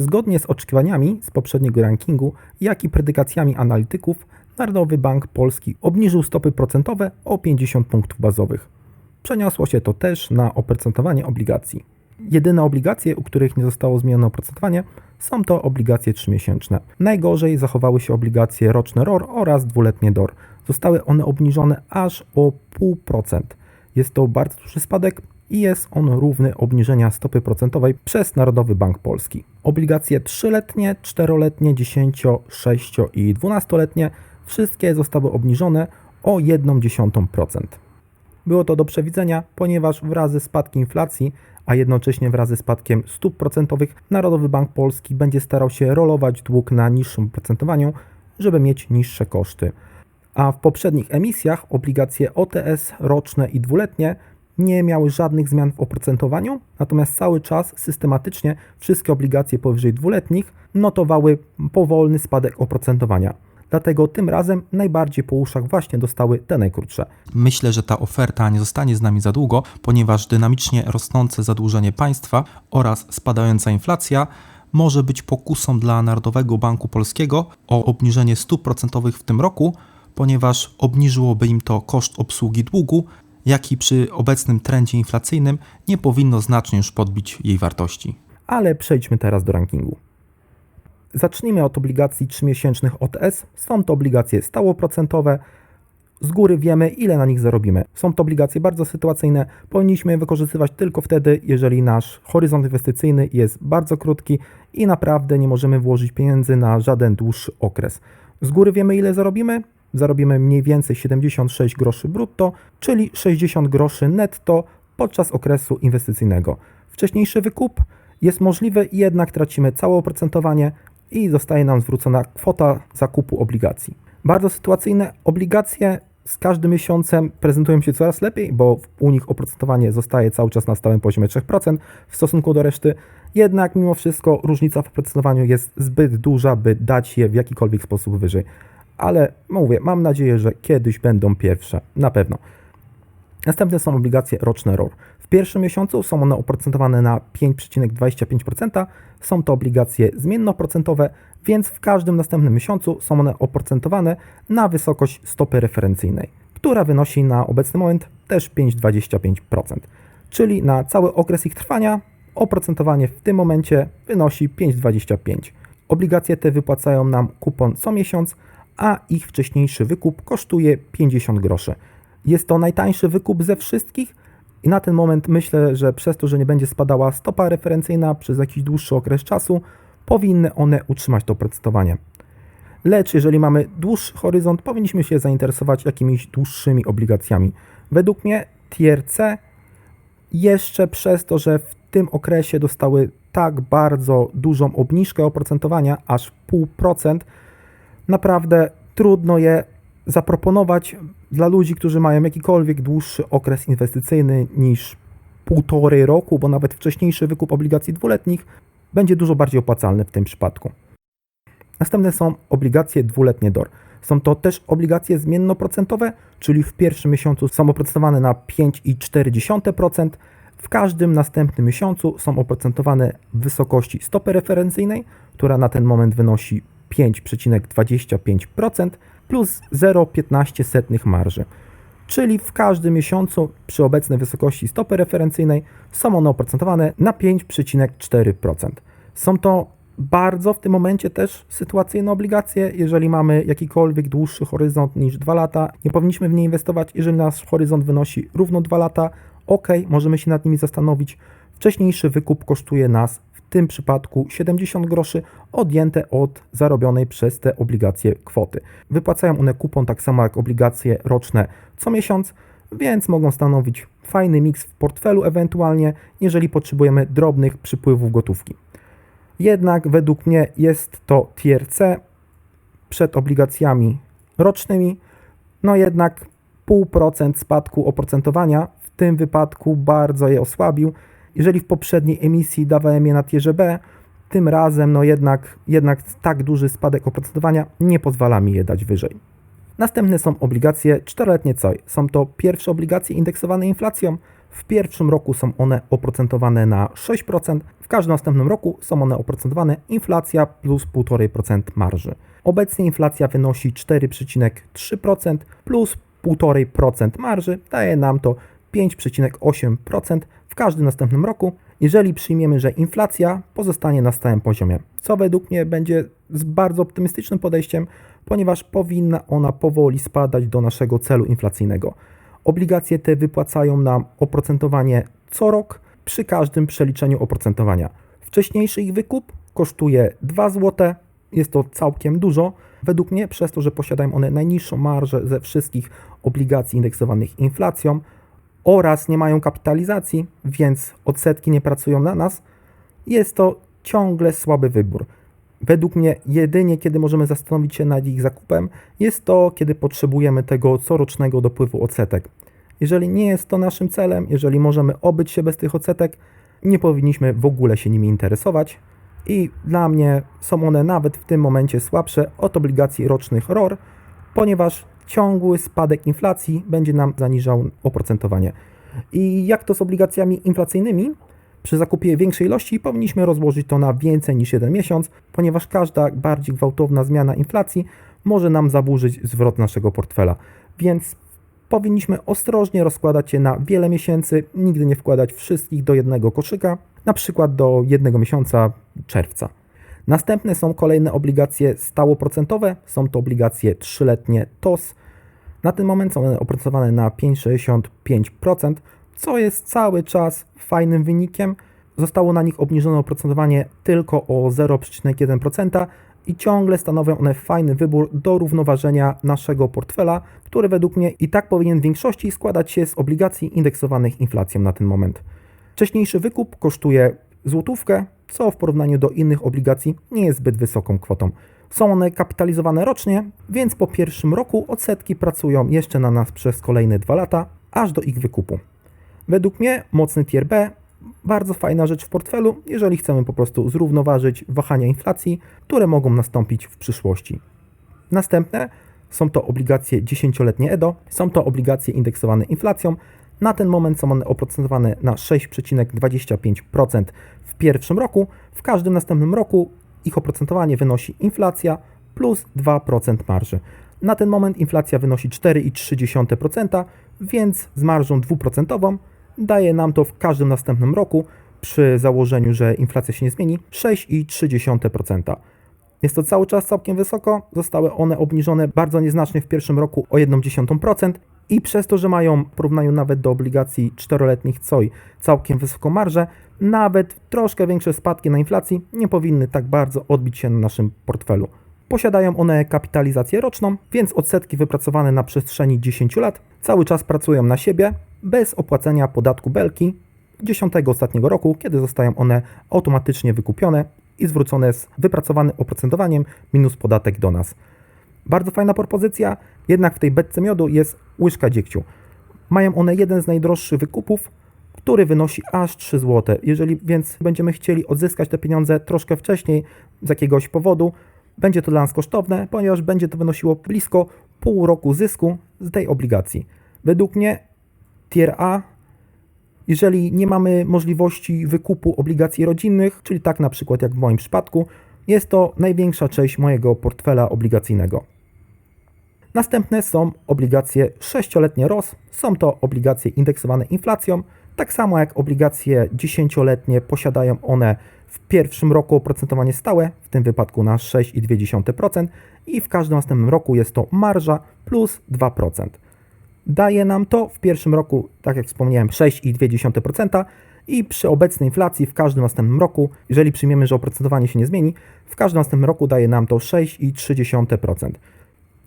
Zgodnie z oczekiwaniami z poprzedniego rankingu, jak i predykacjami analityków, Narodowy Bank Polski obniżył stopy procentowe o 50 punktów bazowych. Przeniosło się to też na oprocentowanie obligacji. Jedyne obligacje, u których nie zostało zmienione oprocentowanie, są to obligacje trzymiesięczne. Najgorzej zachowały się obligacje roczne ROR oraz dwuletnie DOR. Zostały one obniżone aż o 0,5%. Jest to bardzo duży spadek i jest on równy obniżenia stopy procentowej przez Narodowy Bank Polski. Obligacje 3-letnie, 4-letnie, 10, 6 i 12-letnie wszystkie zostały obniżone o 0,1%. Było to do przewidzenia, ponieważ wraz ze spadkiem inflacji, a jednocześnie wraz ze spadkiem stóp procentowych, Narodowy Bank Polski będzie starał się rolować dług na niższym oprocentowaniu, żeby mieć niższe koszty. A w poprzednich emisjach obligacje OTS roczne i dwuletnie nie miały żadnych zmian w oprocentowaniu, natomiast cały czas systematycznie wszystkie obligacje powyżej dwuletnich notowały powolny spadek oprocentowania. Dlatego tym razem najbardziej po uszach właśnie dostały te najkrótsze. Myślę, że ta oferta nie zostanie z nami za długo, ponieważ dynamicznie rosnące zadłużenie państwa oraz spadająca inflacja może być pokusą dla Narodowego Banku Polskiego o obniżenie stóp procentowych w tym roku, ponieważ obniżyłoby im to koszt obsługi długu, jak i przy obecnym trendzie inflacyjnym nie powinno znacznie już podbić jej wartości. Ale przejdźmy teraz do rankingu. Zacznijmy od obligacji 3-miesięcznych OTS. Są to obligacje stałoprocentowe. Z góry wiemy, ile na nich zarobimy. Są to obligacje bardzo sytuacyjne. Powinniśmy je wykorzystywać tylko wtedy, jeżeli nasz horyzont inwestycyjny jest bardzo krótki i naprawdę nie możemy włożyć pieniędzy na żaden dłuższy okres. Z góry wiemy, ile zarobimy. Zarobimy mniej więcej 76 groszy brutto, czyli 60 groszy netto podczas okresu inwestycyjnego. Wcześniejszy wykup jest możliwy, jednak tracimy całe oprocentowanie, i zostaje nam zwrócona kwota zakupu obligacji. Bardzo sytuacyjne obligacje z każdym miesiącem prezentują się coraz lepiej, bo u nich oprocentowanie zostaje cały czas na stałym poziomie 3% w stosunku do reszty. Jednak mimo wszystko różnica w oprocentowaniu jest zbyt duża, by dać je w jakikolwiek sposób wyżej. Ale mówię, mam nadzieję, że kiedyś będą pierwsze. Na pewno. Następne są obligacje roczne ROR. W pierwszym miesiącu są one oprocentowane na 5,25%. Są to obligacje zmiennoprocentowe, więc w każdym następnym miesiącu są one oprocentowane na wysokość stopy referencyjnej, która wynosi na obecny moment też 5,25%. Czyli na cały okres ich trwania oprocentowanie w tym momencie wynosi 5,25%. Obligacje te wypłacają nam kupon co miesiąc, a ich wcześniejszy wykup kosztuje 50 groszy. Jest to najtańszy wykup ze wszystkich i na ten moment myślę, że przez to, że nie będzie spadała stopa referencyjna przez jakiś dłuższy okres czasu, powinny one utrzymać to oprocentowanie. Lecz jeżeli mamy dłuższy horyzont, powinniśmy się zainteresować jakimiś dłuższymi obligacjami. Według mnie tier C jeszcze przez to, że w tym okresie dostały tak bardzo dużą obniżkę oprocentowania, aż 0,5%, naprawdę trudno je zaproponować dla ludzi, którzy mają jakikolwiek dłuższy okres inwestycyjny niż półtorej roku, bo nawet wcześniejszy wykup obligacji dwuletnich będzie dużo bardziej opłacalny w tym przypadku. Następne są obligacje dwuletnie DOR. Są to też obligacje zmiennoprocentowe, czyli w pierwszym miesiącu są oprocentowane na 5,4%, w każdym następnym miesiącu są oprocentowane w wysokości stopy referencyjnej, która na ten moment wynosi 5,25%, plus 0,15 marży. Czyli w każdym miesiącu przy obecnej wysokości stopy referencyjnej są one oprocentowane na 5,4%. Są to bardzo w tym momencie też sytuacyjne obligacje. Jeżeli mamy jakikolwiek dłuższy horyzont niż 2 lata, nie powinniśmy w nie inwestować. Jeżeli nasz horyzont wynosi równo 2 lata, ok, możemy się nad nimi zastanowić. Wcześniejszy wykup kosztuje nas tym przypadku 70 groszy odjęte od zarobionej przez te obligacje kwoty. Wypłacają one kupon tak samo jak obligacje roczne co miesiąc, więc mogą stanowić fajny miks w portfelu ewentualnie, jeżeli potrzebujemy drobnych przypływów gotówki. Jednak według mnie jest to tier C przed obligacjami rocznymi, no jednak 0,5% spadku oprocentowania w tym wypadku bardzo je osłabił jeżeli w poprzedniej emisji dawałem je na tierze B, tym razem no jednak, jednak tak duży spadek oprocentowania nie pozwala mi je dać wyżej. Następne są obligacje 4-letnie COI. Są to pierwsze obligacje indeksowane inflacją. W pierwszym roku są one oprocentowane na 6%, w każdym następnym roku są one oprocentowane inflacja plus 1,5% marży. Obecnie inflacja wynosi 4,3% plus 1,5% marży, daje nam to 5,8% w każdym następnym roku, jeżeli przyjmiemy, że inflacja pozostanie na stałym poziomie, co według mnie będzie z bardzo optymistycznym podejściem, ponieważ powinna ona powoli spadać do naszego celu inflacyjnego. Obligacje te wypłacają nam oprocentowanie co rok przy każdym przeliczeniu oprocentowania. Wcześniejszy ich wykup kosztuje 2 zł, jest to całkiem dużo. Według mnie, przez to, że posiadają one najniższą marżę ze wszystkich obligacji indeksowanych inflacją oraz nie mają kapitalizacji, więc odsetki nie pracują na nas, jest to ciągle słaby wybór. Według mnie jedynie kiedy możemy zastanowić się nad ich zakupem jest to, kiedy potrzebujemy tego corocznego dopływu odsetek. Jeżeli nie jest to naszym celem, jeżeli możemy obyć się bez tych odsetek, nie powinniśmy w ogóle się nimi interesować. I dla mnie są one nawet w tym momencie słabsze od obligacji rocznych ROR, ponieważ ciągły spadek inflacji będzie nam zaniżał oprocentowanie. I jak to z obligacjami inflacyjnymi? Przy zakupie większej ilości powinniśmy rozłożyć to na więcej niż jeden miesiąc, ponieważ każda bardziej gwałtowna zmiana inflacji może nam zaburzyć zwrot naszego portfela. Więc powinniśmy ostrożnie rozkładać je na wiele miesięcy, nigdy nie wkładać wszystkich do jednego koszyka, na przykład do jednego miesiąca czerwca. Następne są kolejne obligacje stałoprocentowe, są to obligacje trzyletnie TOS. Na ten moment są one opracowane na 5,65%, co jest cały czas fajnym wynikiem. Zostało na nich obniżone oprocentowanie tylko o 0,1% i ciągle stanowią one fajny wybór do równoważenia naszego portfela, który według mnie i tak powinien w większości składać się z obligacji indeksowanych inflacją na ten moment. Wcześniejszy wykup kosztuje złotówkę, co w porównaniu do innych obligacji nie jest zbyt wysoką kwotą. Są one kapitalizowane rocznie, więc po pierwszym roku odsetki pracują jeszcze na nas przez kolejne dwa lata, aż do ich wykupu. Według mnie mocny tier B bardzo fajna rzecz w portfelu, jeżeli chcemy po prostu zrównoważyć wahania inflacji, które mogą nastąpić w przyszłości. Następne są to obligacje 10-letnie EDO, są to obligacje indeksowane inflacją. Na ten moment są one oprocentowane na 6,25% w pierwszym roku. W każdym następnym roku ich oprocentowanie wynosi inflacja plus 2% marży. Na ten moment inflacja wynosi 4,3%, więc z marżą 2% daje nam to w każdym następnym roku przy założeniu, że inflacja się nie zmieni 6,3%. Jest to cały czas całkiem wysoko, zostały one obniżone bardzo nieznacznie w pierwszym roku o 1,1% i przez to, że mają w porównaniu nawet do obligacji 4-letnich COI całkiem wysoką marżę, nawet troszkę większe spadki na inflacji nie powinny tak bardzo odbić się na naszym portfelu. Posiadają one kapitalizację roczną, więc odsetki wypracowane na przestrzeni 10 lat cały czas pracują na siebie bez opłacenia podatku belki 10 ostatniego roku, kiedy zostają one automatycznie wykupione i zwrócone z wypracowanym oprocentowaniem minus podatek do nas. Bardzo fajna propozycja, jednak w tej beczce miodu jest łyżka dziegciu. Mają one jeden z najdroższych wykupów, który wynosi aż 3 zł. Jeżeli więc będziemy chcieli odzyskać te pieniądze troszkę wcześniej z jakiegoś powodu, będzie to dla nas kosztowne, ponieważ będzie to wynosiło blisko pół roku zysku z tej obligacji. Według mnie tier A, jeżeli nie mamy możliwości wykupu obligacji rodzinnych, czyli tak na przykład jak w moim przypadku, jest to największa część mojego portfela obligacyjnego. Następne są obligacje 6-letnie ROS. Są to obligacje indeksowane inflacją. Tak samo jak obligacje 10-letnie posiadają one w pierwszym roku oprocentowanie stałe, w tym wypadku na 6,2% i w każdym następnym roku jest to marża plus 2%. Daje nam to w pierwszym roku, tak jak wspomniałem, 6,2% i przy obecnej inflacji w każdym następnym roku, jeżeli przyjmiemy, że oprocentowanie się nie zmieni, w każdym następnym roku daje nam to 6,3%.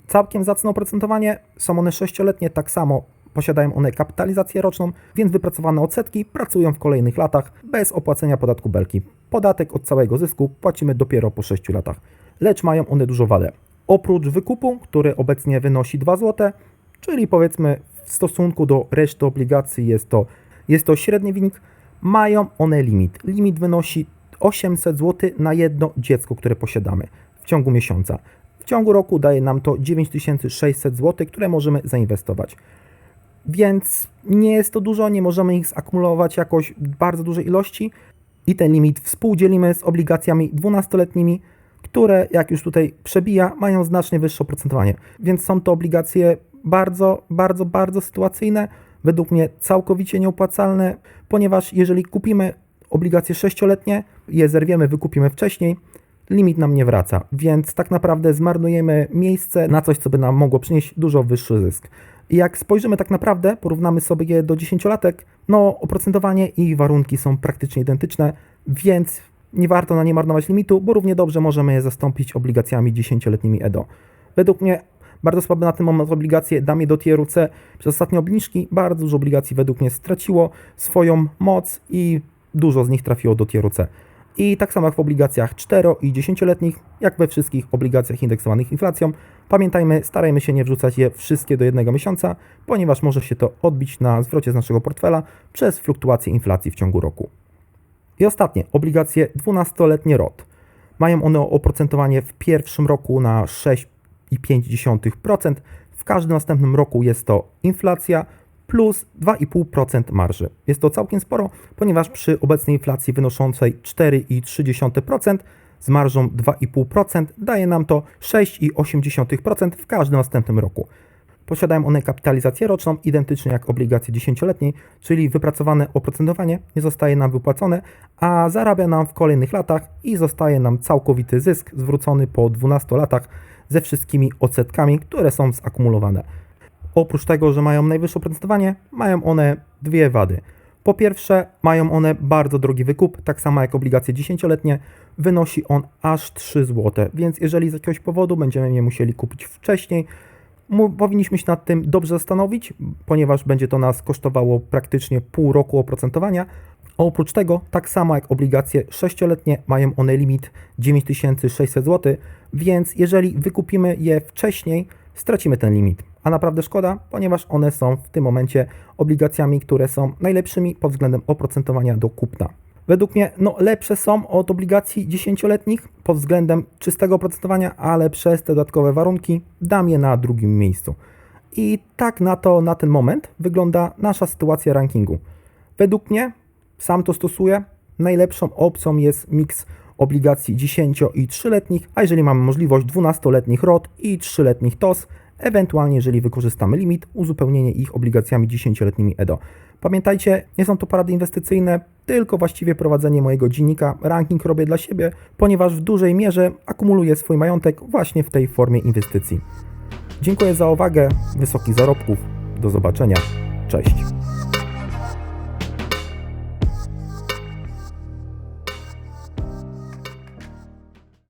Całkiem zacne oprocentowanie, są one 6-letnie, tak samo posiadają one kapitalizację roczną, więc wypracowane odsetki pracują w kolejnych latach bez opłacenia podatku belki. Podatek od całego zysku płacimy dopiero po 6 latach, lecz mają one dużo wadę. Oprócz wykupu, który obecnie wynosi 2 zł, czyli powiedzmy w stosunku do reszty obligacji jest to, jest to średni wynik, mają one limit. Limit wynosi 800 zł na jedno dziecko, które posiadamy w ciągu miesiąca. W ciągu roku daje nam to 9600 zł, które możemy zainwestować. więc nie jest to dużo, nie możemy ich zakumulować jakoś bardzo dużej ilości i ten limit współdzielimy z obligacjami 12-letnimi, które, jak już tutaj przebija, mają znacznie wyższe oprocentowanie. Więc są to obligacje bardzo, bardzo, bardzo sytuacyjne, według mnie całkowicie nieopłacalne, ponieważ jeżeli kupimy obligacje 6-letnie, je zerwiemy, wykupimy wcześniej, limit nam nie wraca, więc tak naprawdę zmarnujemy miejsce na coś, co by nam mogło przynieść dużo wyższy zysk. I jak spojrzymy tak naprawdę, porównamy sobie je do 10-latek, no oprocentowanie i warunki są praktycznie identyczne, więc nie warto na nie marnować limitu, bo równie dobrze możemy je zastąpić obligacjami 10-letnimi EDO. Według mnie bardzo słabe na ten moment obligacje dam je do tieru C. Przez ostatnie obniżki bardzo dużo obligacji według mnie straciło swoją moc i dużo z nich trafiło do tieru C. I tak samo jak w obligacjach 4 i 10-letnich, jak we wszystkich obligacjach indeksowanych inflacją, pamiętajmy, starajmy się nie wrzucać je wszystkie do jednego miesiąca, ponieważ może się to odbić na zwrocie z naszego portfela przez fluktuację inflacji w ciągu roku. I ostatnie, obligacje 12-letnie ROT. Mają one oprocentowanie w pierwszym roku na 6,5%, w każdym następnym roku jest to inflacja plus 2,5% marży. Jest to całkiem sporo, ponieważ przy obecnej inflacji wynoszącej 4,3% z marżą 2,5% daje nam to 6,8% w każdym następnym roku. Posiadają one kapitalizację roczną, identycznie jak obligacje 10-letniej, czyli wypracowane oprocentowanie nie zostaje nam wypłacone, a zarabia nam w kolejnych latach i zostaje nam całkowity zysk zwrócony po 12 latach ze wszystkimi odsetkami, które są zakumulowane. Oprócz tego, że mają najwyższe oprocentowanie, mają one dwie wady. Po pierwsze, mają one bardzo drogi wykup, tak samo jak obligacje 10-letnie. Wynosi on aż 3 zł, więc jeżeli z jakiegoś powodu będziemy je musieli kupić wcześniej, powinniśmy się nad tym dobrze zastanowić, ponieważ będzie to nas kosztowało praktycznie pół roku oprocentowania. Oprócz tego, tak samo jak obligacje 6-letnie, mają one limit 9600 zł, więc jeżeli wykupimy je wcześniej, stracimy ten limit. A naprawdę szkoda, ponieważ one są w tym momencie obligacjami, które są najlepszymi pod względem oprocentowania do kupna. Według mnie no, lepsze są od obligacji 10-letnich pod względem czystego oprocentowania, ale przez te dodatkowe warunki dam je na drugim miejscu. I tak na to na ten moment wygląda nasza sytuacja rankingu. Według mnie, sam to stosuję, najlepszą opcją jest miks obligacji 10 i 3-letnich, a jeżeli mamy możliwość 12-letnich ROT i 3-letnich TOS, ewentualnie jeżeli wykorzystamy limit, uzupełnienie ich obligacjami 10-letnimi EDO. Pamiętajcie, nie są to porady inwestycyjne, tylko właściwie prowadzenie mojego dziennika. Ranking robię dla siebie, ponieważ w dużej mierze akumuluję swój majątek właśnie w tej formie inwestycji. Dziękuję za uwagę, wysokich zarobków, do zobaczenia, cześć.